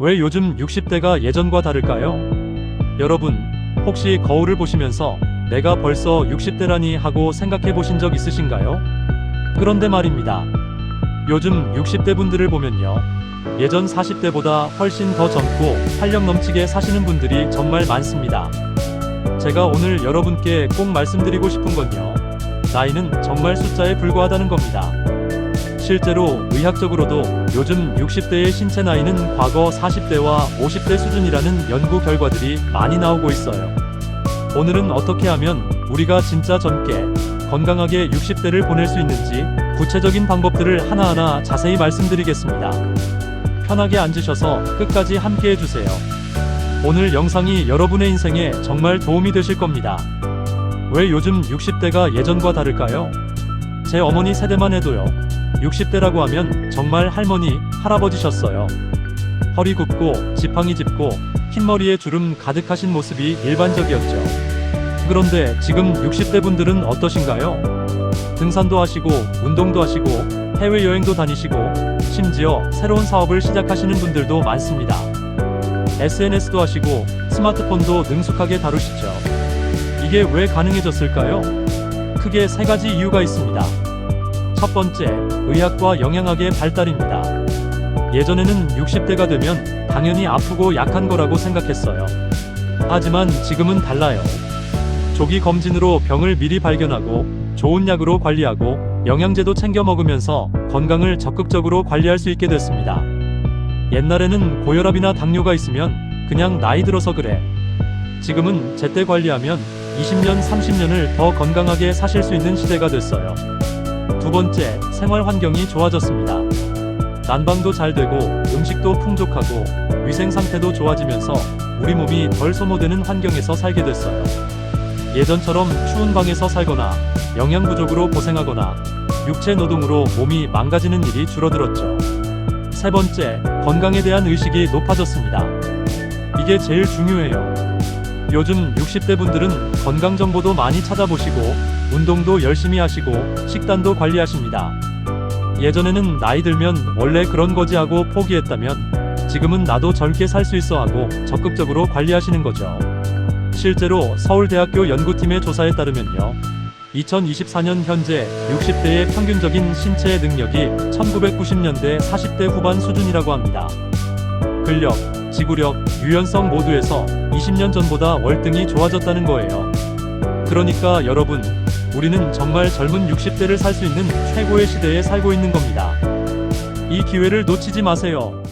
왜 요즘 60대가 예전과 다를까요? 여러분, 혹시 거울을 보시면서 내가 벌써 60대라니 하고 생각해 보신 적 있으신가요? 그런데 말입니다. 요즘 60대 분들을 보면요. 예전 40대보다 훨씬 더 젊고 활력 넘치게 사시는 분들이 정말 많습니다. 제가 오늘 여러분께 꼭 말씀드리고 싶은 건요. 나이는 정말 숫자에 불과하다는 겁니다. 실제로 의학적으로도 요즘 60대의 신체 나이는 과거 40대와 50대 수준이라는 연구 결과들이 많이 나오고 있어요. 오늘은 어떻게 하면 우리가 진짜 젊게 건강하게 60대를 보낼 수 있는지 구체적인 방법들을 하나하나 자세히 말씀드리겠습니다. 편하게 앉으셔서 끝까지 함께 해주세요. 오늘 영상이 여러분의 인생에 정말 도움이 되실 겁니다. 왜 요즘 60대가 예전과 다를까요? 제 어머니 세대만 해도요. 60대라고 하면 정말 할머니, 할아버지셨어요. 허리 굽고 지팡이 짚고 흰 머리에 주름 가득하신 모습이 일반적이었죠. 그런데 지금 60대 분들은 어떠신가요? 등산도 하시고 운동도 하시고 해외여행도 다니시고 심지어 새로운 사업을 시작하시는 분들도 많습니다. SNS도 하시고 스마트폰도 능숙하게 다루시죠. 이게 왜 가능해졌을까요? 크게 세 가지 이유가 있습니다. 첫 번째, 의학과 영양학의 발달입니다. 예전에는 60대가 되면 당연히 아프고 약한 거라고 생각했어요. 하지만 지금은 달라요. 조기 검진으로 병을 미리 발견하고 좋은 약으로 관리하고 영양제도 챙겨 먹으면서 건강을 적극적으로 관리할 수 있게 됐습니다. 옛날에는 고혈압이나 당뇨가 있으면 그냥 나이 들어서 그래. 지금은 제때 관리하면 20년, 30년을 더 건강하게 사실 수 있는 시대가 됐어요. 두 번째, 생활 환경이 좋아졌습니다. 난방도 잘 되고 음식도 풍족하고 위생 상태도 좋아지면서 우리 몸이 덜 소모되는 환경에서 살게 됐어요. 예전처럼 추운 방에서 살거나 영양 부족으로 고생하거나 육체 노동으로 몸이 망가지는 일이 줄어들었죠. 세 번째, 건강에 대한 의식이 높아졌습니다. 이게 제일 중요해요. 요즘 60대 분들은 건강 정보도 많이 찾아보시고 운동도 열심히 하시고 식단도 관리하십니다. 예전에는 나이 들면 원래 그런 거지 하고 포기했다면 지금은 나도 젊게 살 수 있어 하고 적극적으로 관리하시는 거죠. 실제로 서울대학교 연구팀의 조사에 따르면요. 2024년 현재 60대의 평균적인 신체 능력이 1990년대 40대 후반 수준이라고 합니다. 근력, 지구력, 유연성 모두에서 20년 전보다 월등히 좋아졌다는 거예요. 그러니까 여러분, 우리는 정말 젊은 60대를 살 수 있는 최고의 시대에 살고 있는 겁니다. 이 기회를 놓치지 마세요.